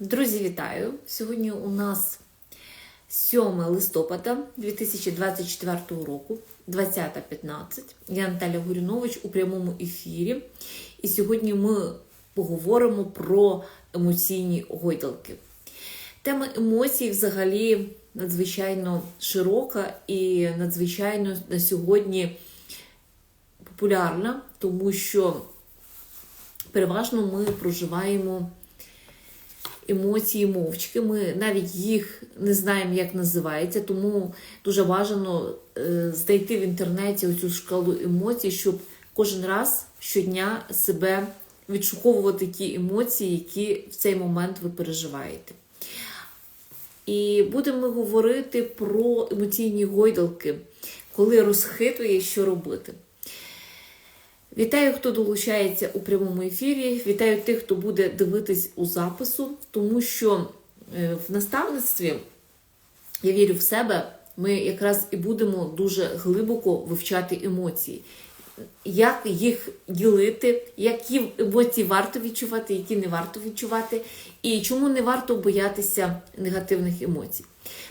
Друзі, вітаю! Сьогодні у нас 7 листопада 2024 року, 20.15. Я Наталя Горюнович у прямому ефірі. І сьогодні ми поговоримо про емоційні гойдалки. Тема емоцій взагалі надзвичайно широка і надзвичайно на сьогодні популярна, тому що переважно ми проживаємо емоції мовчки. Ми навіть їх не знаємо, як називається, тому дуже бажано е, знайти в інтернеті оцю шкалу емоцій, щоб кожен раз щодня себе відшуковувати ті емоції, які в цей момент ви переживаєте. І будемо говорити про емоційні гойдалки, коли розхитує, що робити. Вітаю, хто долучається у прямому ефірі. Вітаю тих, хто буде дивитись у запису, тому що е, в наставництві я вірю в себе. Ми якраз і будемо дуже глибоко вивчати емоції, як їх ділити, які емоції варто відчувати, які не варто відчувати, і чому не варто боятися негативних емоцій.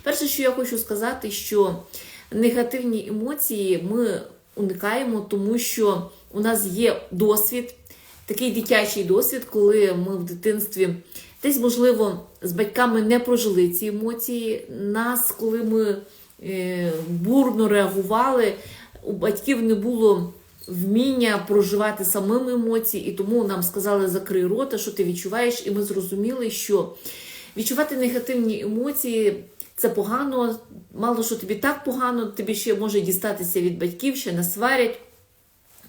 Перше, що я хочу сказати, що негативні емоції ми уникаємо, тому що у нас є досвід, такий дитячий досвід, коли ми в дитинстві десь, можливо, з батьками не прожили ці емоції. Нас, коли ми е, бурно реагували, у батьків не було вміння проживати самими емоції, і тому нам сказали закрий рота, що ти відчуваєш, і ми зрозуміли, що відчувати негативні емоції. Це погано, мало що тобі так погано, тобі ще може дістатися від батьків, ще насварять.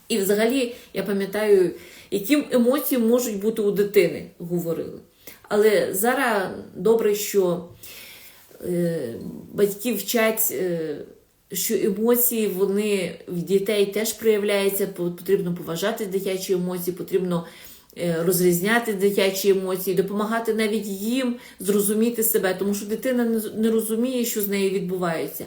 І взагалі, я пам'ятаю, яким емоції можуть бути у дитини, говорили. Але зараз добре, що е, батьки вчать, е, що емоції вони в дітей теж проявляються, потрібно поважати дитячі емоції, потрібно розрізняти дитячі емоції, допомагати навіть їм зрозуміти себе, тому що дитина не розуміє, що з нею відбувається.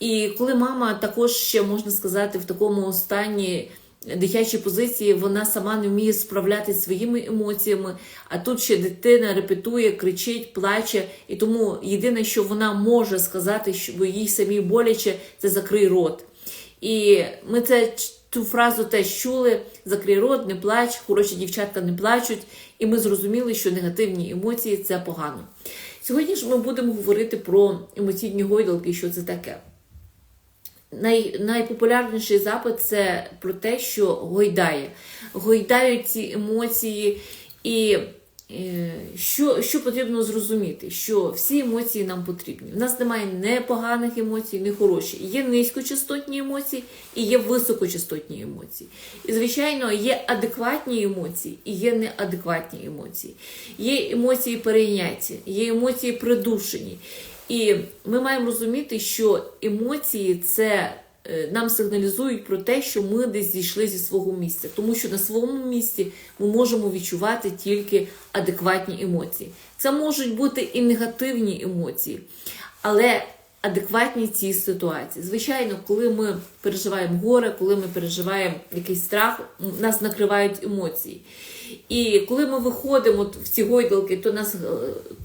І коли мама також ще можна сказати в такому стані дитячій позиції, вона сама не вміє справлятися своїми емоціями, а тут ще дитина репетує, кричить, плаче, і тому єдине, що вона може сказати, що їй самі боляче, це закрий рот. І ми це Цю фразу теж чули: закрий рот, не плач, хороші дівчатка не плачуть, і ми зрозуміли, що негативні емоції це погано. Сьогодні ж ми будемо говорити про емоційні гойдалки, що це таке. Най, Найпопулярніший запит це про те, що гойдає. Гойдають ці емоції, і що що потрібно зрозуміти, що всі емоції нам потрібні. У нас немає не поганих емоцій, не хороші. Є низькочастотні емоції і є високочастотні емоції. І, звичайно, є адекватні емоції і є неадекватні емоції. Є емоції перейняті, є емоції придушені. І ми маємо розуміти, що емоції це. Нам сигналізують про те, що ми десь зійшли зі свого місця, тому що на своєму місці ми можемо відчувати тільки адекватні емоції. Це можуть бути і негативні емоції, але адекватні ці ситуації. Звичайно, коли ми переживаємо горе, коли ми переживаємо якийсь страх, нас накривають емоції. І коли ми виходимо в ці гойдалки, то нас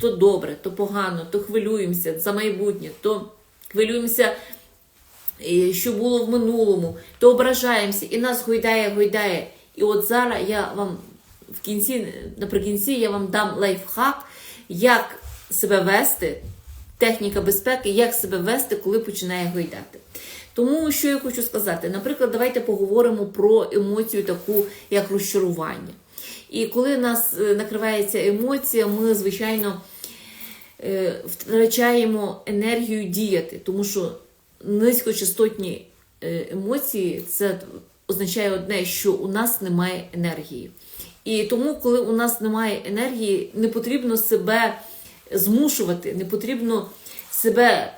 то добре, то погано, то хвилюємося за майбутнє, то хвилюємося що було в минулому, то ображаємося, і нас гойдає, гойдає. І от зараз я вам в кінці, наприкінці, я вам дам лайфхак, як себе вести, техніка безпеки, як себе вести, коли починає гойдати. Тому що я хочу сказати, наприклад, давайте поговоримо про емоцію, таку як розчарування. І коли нас накривається емоція, ми, звичайно, втрачаємо енергію діяти, тому що низькочастотні емоції, це означає одне, що у нас немає енергії. І тому, коли у нас немає енергії, не потрібно себе змушувати, не потрібно себе,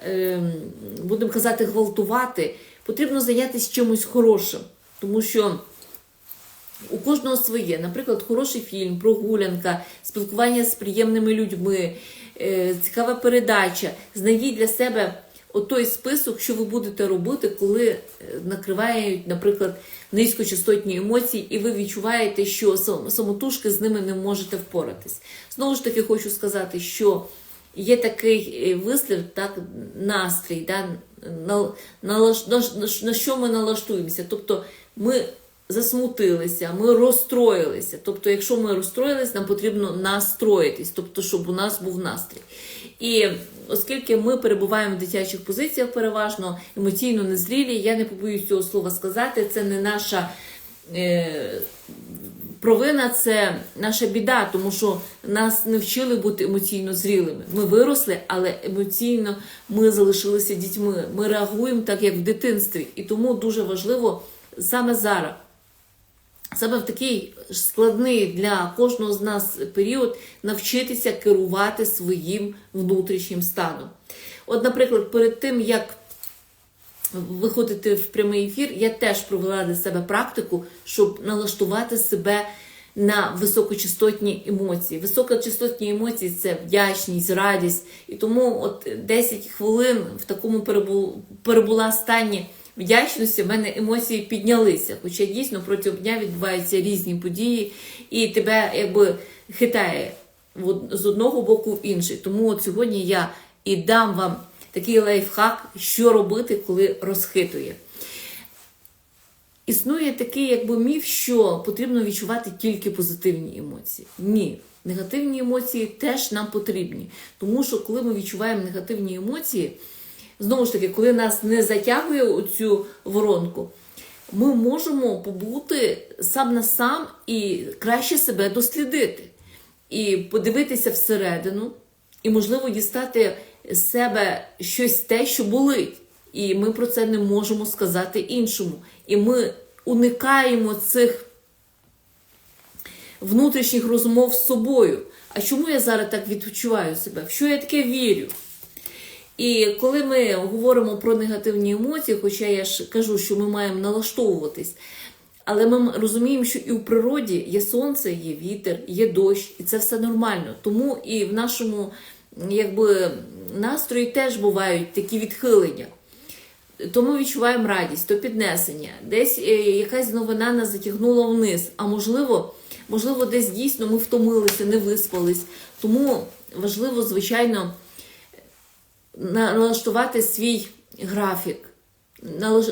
будемо казати, гвалтувати, потрібно зайнятися чимось хорошим. Тому що у кожного своє, наприклад, хороший фільм, прогулянка, спілкування з приємними людьми, цікава передача. Знайдіть для себе от той список, що ви будете робити, коли е, накривають, наприклад, низькочастотні емоції, і ви відчуваєте, що самотужки з ними не можете впоратись. Знову ж таки, хочу сказати, що є такий е, вислів, так, настрій, да, на, на, на, на що ми налаштуємося. Тобто ми засмутилися, ми розстроїлися. Тобто, якщо ми розстроїлися, нам потрібно настроїтись, тобто, щоб у нас був настрій. І оскільки ми перебуваємо в дитячих позиціях, переважно емоційно незрілі, я не побоюсь цього слова сказати, це не наша. Е, Провина це наша біда, тому що нас не вчили бути емоційно зрілими. Ми виросли, але емоційно ми залишилися дітьми. Ми реагуємо так, як в дитинстві. І тому дуже важливо саме зараз, саме в такий складний для кожного з нас період, навчитися керувати своїм внутрішнім станом. От, наприклад, перед тим, як виходити в прямий ефір, я теж провела для себе практику, щоб налаштувати себе на високочастотні емоції. Високочастотні емоції це вдячність, радість. І тому от 10 хвилин в такому перебу- перебула стані вдячності, в мене емоції піднялися. Хоча дійсно протягом дня відбуваються різні події, і тебе якби хитає з одного боку в інший. Тому от сьогодні я і дам вам такий лайфхак, що робити, коли розхитує. Існує такий якби міф, що потрібно відчувати тільки позитивні емоції. Ні, негативні емоції теж нам потрібні. Тому що коли ми відчуваємо негативні емоції, знову ж таки, коли нас не затягує у цю воронку, ми можемо побути сам на сам і краще себе дослідити, і подивитися всередину, і, можливо, дістати з себе щось те, що болить. І ми про це не можемо сказати іншому. І ми уникаємо цих внутрішніх розмов з собою. А чому я зараз так відчуваю себе? В що я таке вірю? І коли ми говоримо про негативні емоції, хоча я ж кажу, що ми маємо налаштовуватись, але ми розуміємо, що і в природі є сонце, є вітер, є дощ, і це все нормально. Тому і в нашому якби, настрої теж бувають такі відхилення. То ми відчуваємо радість, то піднесення, десь е, якась новина нас затягнула вниз, а можливо, можливо, десь дійсно ми втомилися, не виспались. Тому важливо, звичайно, налаштувати свій графік,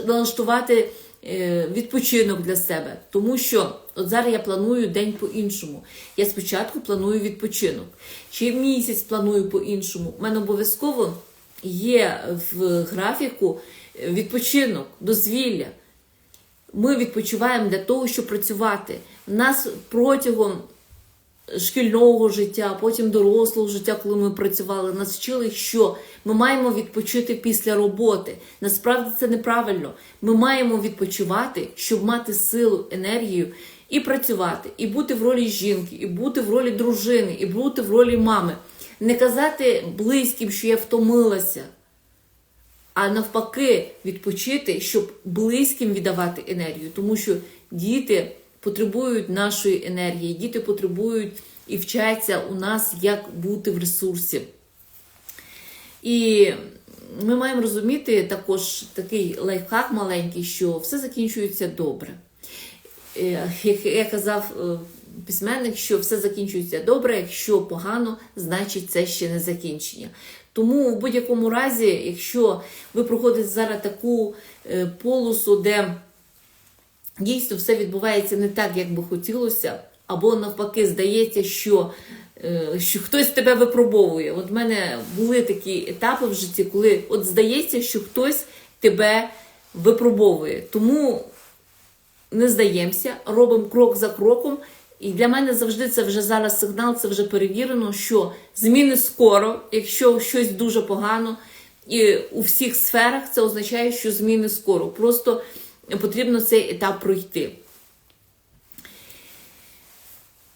налаштувати е, відпочинок для себе. Тому що от зараз я планую день по-іншому. Я спочатку планую відпочинок. Чи місяць планую по-іншому. У мене обов'язково є в графіку відпочинок, дозвілля. Ми відпочиваємо для того, щоб працювати. У нас протягом шкільного життя, потім дорослого життя, коли ми працювали, нас вчили, що ми маємо відпочити після роботи. Насправді це неправильно. Ми маємо відпочивати, щоб мати силу, енергію і працювати, і бути в ролі жінки, і бути в ролі дружини, і бути в ролі мами. Не казати близьким, що я втомилася. А навпаки, відпочити, щоб близьким віддавати енергію, тому що діти потребують нашої енергії, діти потребують і вчаться у нас, як бути в ресурсі. І ми маємо розуміти також такий лайфхак маленький, що все закінчується добре. Е, Як я казав е, письменник, що все закінчується добре, якщо погано, значить це ще не закінчення. Тому в будь-якому разі, якщо ви проходите зараз таку е, полосу, де дійсно все відбувається не так, як би хотілося, або навпаки, здається, що, е, що хтось тебе випробовує. От в мене були такі етапи в житті, коли от здається, що хтось тебе випробовує. Тому не здаємося, робимо крок за кроком. І для мене завжди це вже зараз сигнал, це вже перевірено, що зміни скоро, якщо щось дуже погано, і у всіх сферах це означає, що зміни скоро. Просто потрібно цей етап пройти.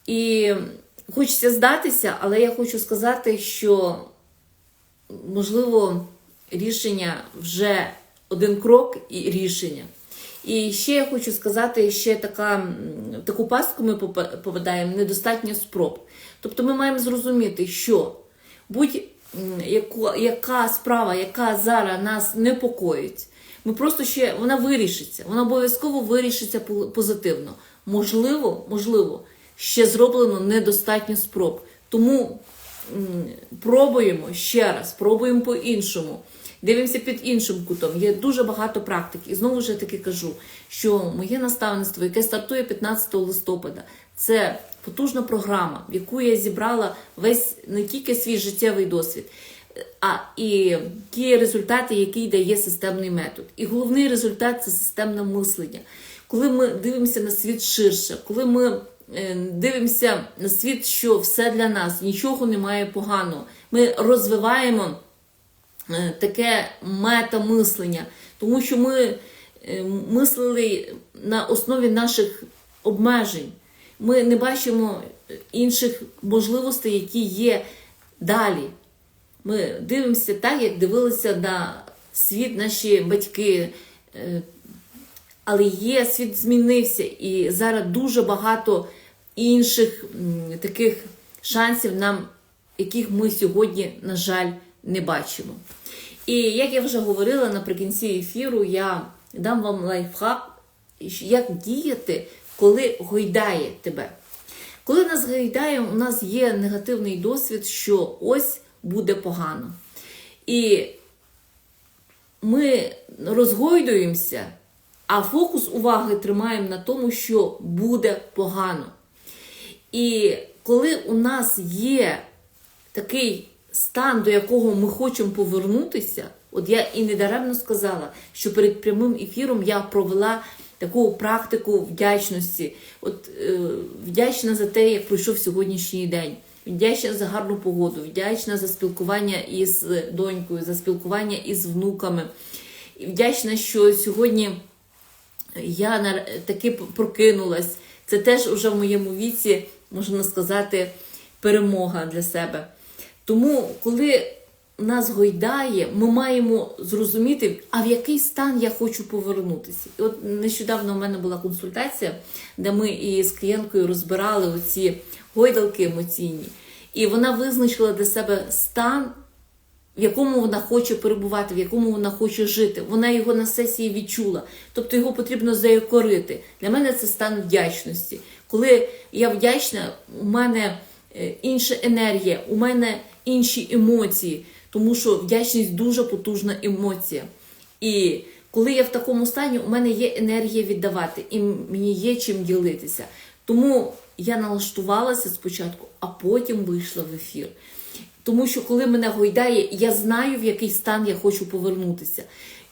І хочеться здатися, але я хочу сказати, що можливо рішення вже один крок і рішення. І ще я хочу сказати, ще така, таку пастку ми попа- попадаємо недостатньо спроб. Тобто ми маємо зрозуміти, що будь-яка справа, яка зараз нас непокоїть, ми просто ще вона вирішиться, вона обов'язково вирішиться позитивно. Можливо, можливо, ще зроблено недостатньо спроб. Тому м, пробуємо ще раз, пробуємо по-іншому. Дивимося під іншим кутом. Є дуже багато практик. І знову ж таки кажу, що моє наставництво, яке стартує 15 листопада, це потужна програма, в яку я зібрала весь не тільки свій життєвий досвід, а і ті результати, які дає системний метод. І головний результат це системне мислення. Коли ми дивимося на світ ширше, коли ми е, дивимося на світ, що все для нас, нічого немає поганого, ми розвиваємо е, таке метамислення, тому що ми е, мислили на основі наших обмежень. Ми не бачимо інших можливостей, які є далі. Ми дивимося так, як дивилися на світ наші батьки. Е, Але є, світ змінився, і зараз дуже багато інших таких шансів нам, яких ми сьогодні, на жаль, не бачимо. І як я вже говорила наприкінці ефіру, я дам вам лайфхак, як діяти, коли гойдає тебе. Коли нас гайдає, у нас є негативний досвід, що ось буде погано. І ми розгойдуємося, а фокус уваги тримаємо на тому, що буде погано. І коли у нас є такий стан, до якого ми хочемо повернутися, от я і недаремно сказала, що перед прямим ефіром я провела таку практику вдячності. От е, вдячна за те, як пройшов сьогоднішній день. Вдячна за гарну погоду, вдячна за спілкування із донькою, за спілкування із внуками. І вдячна, що сьогодні я таки прокинулась. Це теж уже в моєму віці, можна сказати, перемога для себе. Тому, коли нас гойдає, ми маємо зрозуміти, а в який стан я хочу повернутися. І от нещодавно у мене була консультація, де ми із клієнткою розбирали оці гойдалки емоційні, і вона визначила для себе стан, в якому вона хоче перебувати, в якому вона хоче жити. Вона його на сесії відчула. Тобто його потрібно заякорити. Для мене це стан вдячності. Коли я вдячна, у мене е, інша енергія, у мене інші емоції, тому що вдячність дуже потужна емоція. І коли я в такому стані, у мене є енергія віддавати, і мені є чим ділитися. Тому я налаштувалася спочатку, а потім вийшла в ефір. Тому що коли мене гойдає, я знаю, в який стан я хочу повернутися.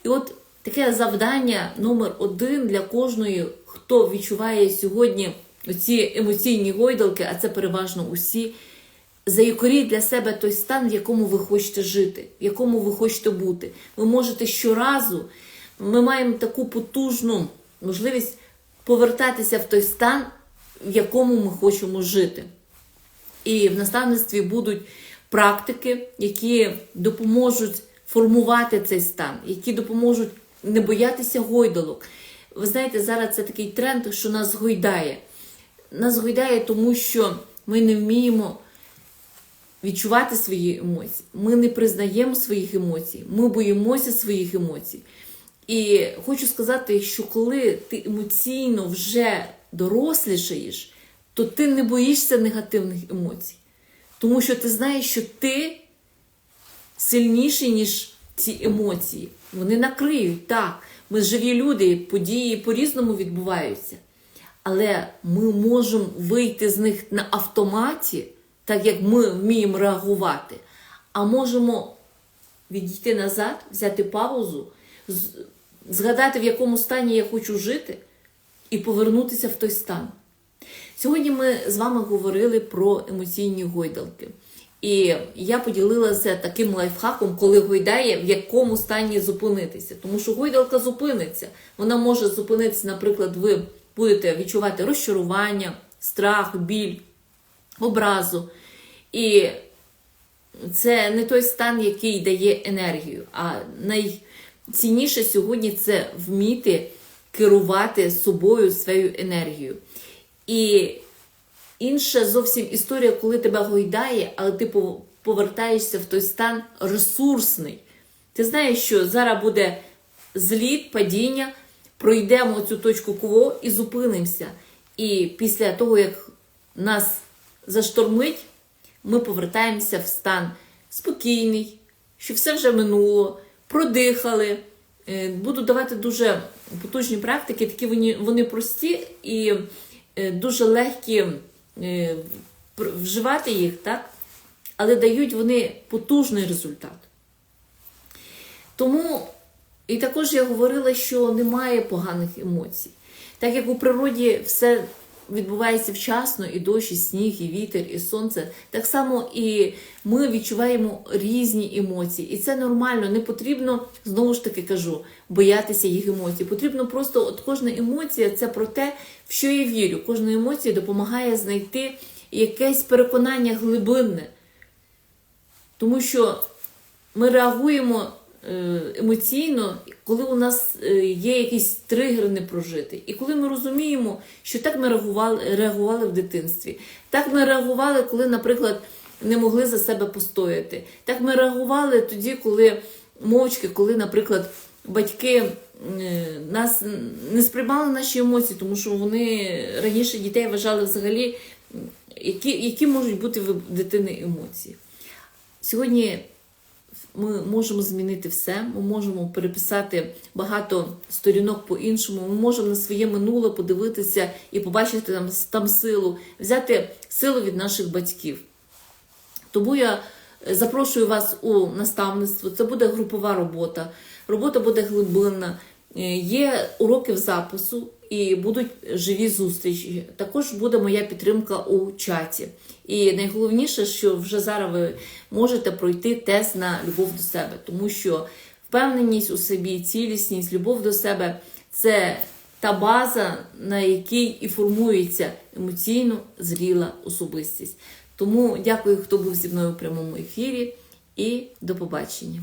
І от таке завдання номер один для кожної, хто відчуває сьогодні ці емоційні гойдалки, а це переважно усі. Заякоріть для себе той стан, в якому ви хочете жити, в якому ви хочете бути. Ви можете щоразу, ми маємо таку потужну можливість повертатися в той стан, в якому ми хочемо жити. І в наставництві будуть практики, які допоможуть формувати цей стан, які допоможуть не боятися гойдалок. Ви знаєте, зараз це такий тренд, що нас гойдає. Нас гойдає, тому що ми не вміємо відчувати свої емоції. Ми не признаємо своїх емоцій, ми боїмося своїх емоцій. І хочу сказати, що коли ти емоційно вже дорослішаєш, то ти не боїшся негативних емоцій. Тому що ти знаєш, що ти сильніший, ніж ці емоції. Вони накриють. Так, ми живі люди, події по-різному відбуваються. Але ми можемо вийти з них на автоматі, так як ми вміємо реагувати, а можемо відійти назад, взяти паузу, згадати, в якому стані я хочу жити, і повернутися в той стан. Сьогодні ми з вами говорили про емоційні гойдалки. І я поділилася таким лайфхаком, коли гойдає, в якому стані зупинитися. Тому що гойдалка зупиниться. Вона може зупинитися, наприклад, ви будете відчувати розчарування, страх, біль, образу. І це не той стан, який дає енергію. А найцінніше сьогодні це вміти керувати собою своєю енергією. І інша зовсім історія, коли тебе гойдає, але ти повертаєшся в той стан ресурсний. Ти знаєш, що зараз буде зліт, падіння, пройдемо цю точку КВО і зупинимося. І після того, як нас заштормить, ми повертаємося в стан спокійний, що все вже минуло, продихали. Е, Буду давати дуже потужні практики, такі вони, вони прості і е, дуже легкі е, вживати їх, так? але дають вони потужний результат. Тому, і також я говорила, що немає поганих емоцій. Так як у природі все відбувається вчасно, і дощ, і сніг, і вітер, і сонце, так само і ми відчуваємо різні емоції. І це нормально, не потрібно, знову ж таки кажу, боятися їх емоцій. Потрібно просто, от кожна емоція це про те, в що я вірю. Кожна емоція допомагає знайти якесь переконання глибинне. Тому що ми реагуємо емоційно, коли у нас е, є якийсь тригер непрожитий. І коли ми розуміємо, що так ми реагували, реагували в дитинстві, так ми реагували, коли, наприклад, не могли за себе постояти. Так ми реагували тоді, коли мовчки, коли, наприклад, батьки е, нас не сприймали наші емоції, тому що вони раніше дітей вважали взагалі, які, які можуть бути в дитини емоції. Сьогодні ми можемо змінити все, ми можемо переписати багато сторінок по-іншому, ми можемо на своє минуле подивитися і побачити там, там силу, взяти силу від наших батьків. Тому я е, запрошую вас у наставництво. Це буде групова робота. Робота буде глибинна. Е, Є уроки в запису і будуть живі зустрічі. Також буде моя підтримка у чаті. І найголовніше, що вже зараз ви можете пройти тест на любов до себе, тому що впевненість у собі, цілісність, любов до себе це та база, на якій і формується емоційно зріла особистість. Тому дякую, хто був зі мною в прямому ефірі, і до побачення.